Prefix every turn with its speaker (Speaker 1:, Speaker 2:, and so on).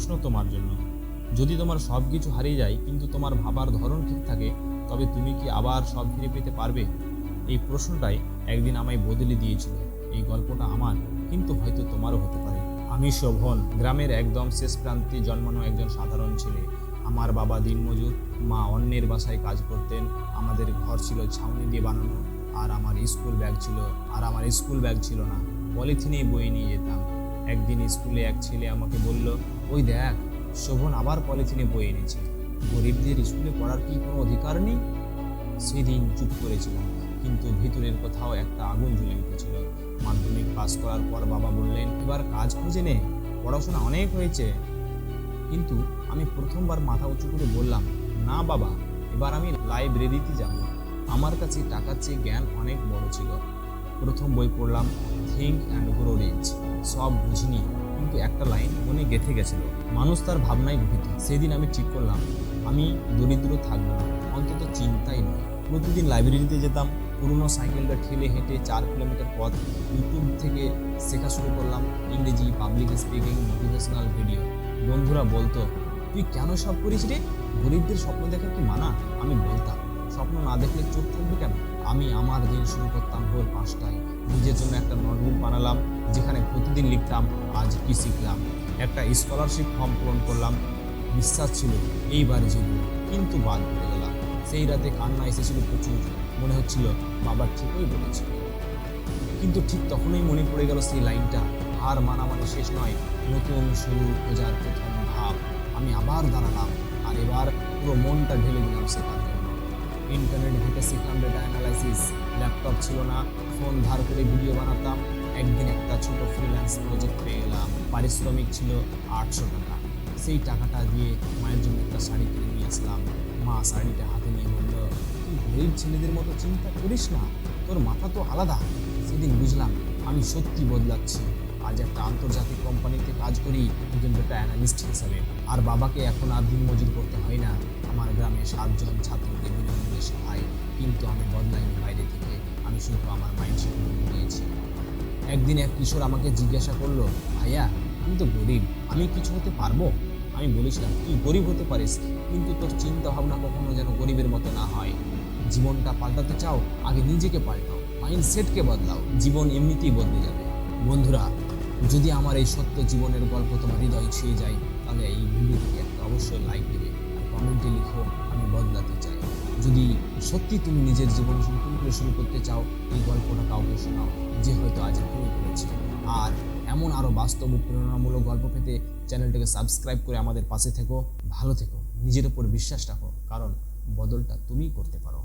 Speaker 1: প্রশ্ন তোমার জন্য। যদি তোমার সব কিছু হারিয়ে যায়, কিন্তু তোমার ভাবার ধরন ঠিক থাকে, তবে তুমি কি আবার সব ফিরে পেতে পারবে? এই প্রশ্নটাই একদিন আমায় বদলে দিয়েছিল। এই গল্পটা আমার, কিন্তু হয়তো তোমারও হতে পারে। আমি শোভন, গ্রামের একদম শেষ প্রান্তে জন্মানো একজন সাধারণ ছেলে। আমার বাবা দিনমজুর, মা অন্যের বাসায় কাজ করতেন, আমাদের ঘর ছিল ছাউনি দিয়ে বানানো, আর আমার স্কুল ব্যাগ ছিল, আর আমার স্কুল ব্যাগ ছিল না। পলিথিনেই বয়ে নিয়ে যেতাম। একদিন স্কুলে এক ছেলে আমাকে বলল ওই দেখ, শোভন আবার পলিথিনে বই এনেছে। গরিবদের স্কুলে পড়ার কি কোনো অধিকার নেই? সেদিন চুপ করেছিলাম কিন্তু ভিতরের কোথাও একটা আগুন জ্বলে উঠেছিল। মাধ্যমিক পাস করার পর বাবা বললেন, এবার কাজ খুঁজে নে, পড়াশোনা অনেক হয়েছে। কিন্তু আমি প্রথমবার মাথা উঁচু করে বললাম, না বাবা, এবার আমি লাইব্রেরিতে যাব। আমার কাছে টাকার চেয়ে জ্ঞান অনেক বড় ছিল। প্রথম বই পড়লাম থিঙ্ক অ্যান্ড গ্রো রিচ সব বুঝিনি। কিন্তু একটা লাইন মনে গেঁথে গেছিল। মানুষ তার ভাবনায় গঠিত সেদিন আমি ঠিক করলাম, আমি দরিদ্র থাকব না, অন্তত চিন্তাই নয়। প্রতিদিন লাইব্রেরিতে যেতাম, পুরনো সাইকেলটা ঠেলে হেঁটে চার কিলোমিটার পথ ইউটিউব থেকে শেখা শুরু করলাম, ইংরেজি পাবলিক স্পিকিং মোটিভেশনাল ভিডিও বন্ধুরা বলতো, তুই কেন সব করিস রে? গরিবদের স্বপ্ন দেখা কি মানা? আমি বলতাম, স্বপ্ন না দেখলে চোখ থাকবে কেন? আমি আমার দিন শুরু করতাম ভোর পাঁচটায়। নিজের জন্য একটা নোটবুক বানালাম, যেখানে প্রতিদিন লিখতাম, আজ কি শিখলাম? একটা স্কলারশিপ ফর্ম পূরণ করলাম। বিশ্বাস ছিল, এইবার জিতব। কিন্তু বাদ পড়ে গেলাম। সেই রাতে কান্না এসেছিল প্রচুর। মনে হচ্ছিল, বাবা ঠিকই বলেছিল কিন্তু ঠিক তখনই মনে পড়ে গেল সেই লাইনটা, হার মানা মানে শেষ নয়, নতুন শুরু খোঁজার প্রথম ভাব আমি আবার দাঁড়ালাম, আর এবার পুরো মনটা ঢেলে দিলাম শেখার জন্য ইন্টারনেট ঘেটে শিখলাম ডেটা অ্যানালাইসিস ল্যাপটপ ছিল না ফোন ধার করে ভিডিও বানাতাম। একদিন একটা ছোট ফ্রিল্যান্স প্রজেক্ট পেয়ে গেলাম পারিশ্রমিক ছিল আটশো টাকা। সেই টাকাটা দিয়ে মায়ের জন্য একটা শাড়ি কিনে নিয়ে আসলাম। মা শাড়িটা হাতে নিয়ে বলল, তুই গরিব ছেলেদের মতো চিন্তা করিস না, তোর মাথা তো আলাদা। সেদিন বুঝলাম, আমি সত্যি বদলাচ্ছি। আজ একটা আন্তর্জাতিক কোম্পানিতে কাজ করি, একজন ডেটা অ্যানালিস্ট হিসাবে। আর বাবাকে এখন আর দিন মজুর করতে হয় না। আমার গ্রামে সাতজন ছাত্রকে বিনামূল্যে শেখাই কিন্তু আমি বদলাইনি বাইরে থেকে। আমি শুধু আমার মাইন্ডসেট নিয়েছি একদিন এক কিশোর আমাকে জিজ্ঞাসা করল, ভাইয়া, আমি তো গরিব, আমি কিছু হতে পারব? আমি বলেছিলাম, তুই গরিব হতে পারিস, কিন্তু তোর চিন্তা ভাবনা কখনো যেন গরিবের মতো না হয়। জীবনটা পাল্টাতে চাও, আগে নিজেকে পাল্টাও। মাইন্ডসেটকে বদলাও, জীবন এমনিতেই বদলে যাবে। বন্ধুরা, যদি আমার এই সত্য জীবনের গল্প তোমার হৃদয় ছুঁয়ে যায়, তাহলে এই ভিডিওটিকে একটা অবশ্যই লাইক দেবে। কমেন্টে লিখো, আমি বদলাতে চাই। যদি সত্যি তুমি নিজের জীবন সম্পূর্ণ করে শুরু করতে চাও, এই গল্পটা কাউকে শোনাও, যে হয়তো আজ ভুল করেছে। আর এমন আরও বাস্তব প্রেরণামূলক গল্প পেতে চ্যানেলটাকে সাবস্ক্রাইব করে আমাদের পাশে থেকো, ভালো থেকো, নিজের উপর বিশ্বাস রাখো, কারণ বদলটা তুমিই করতে পারো।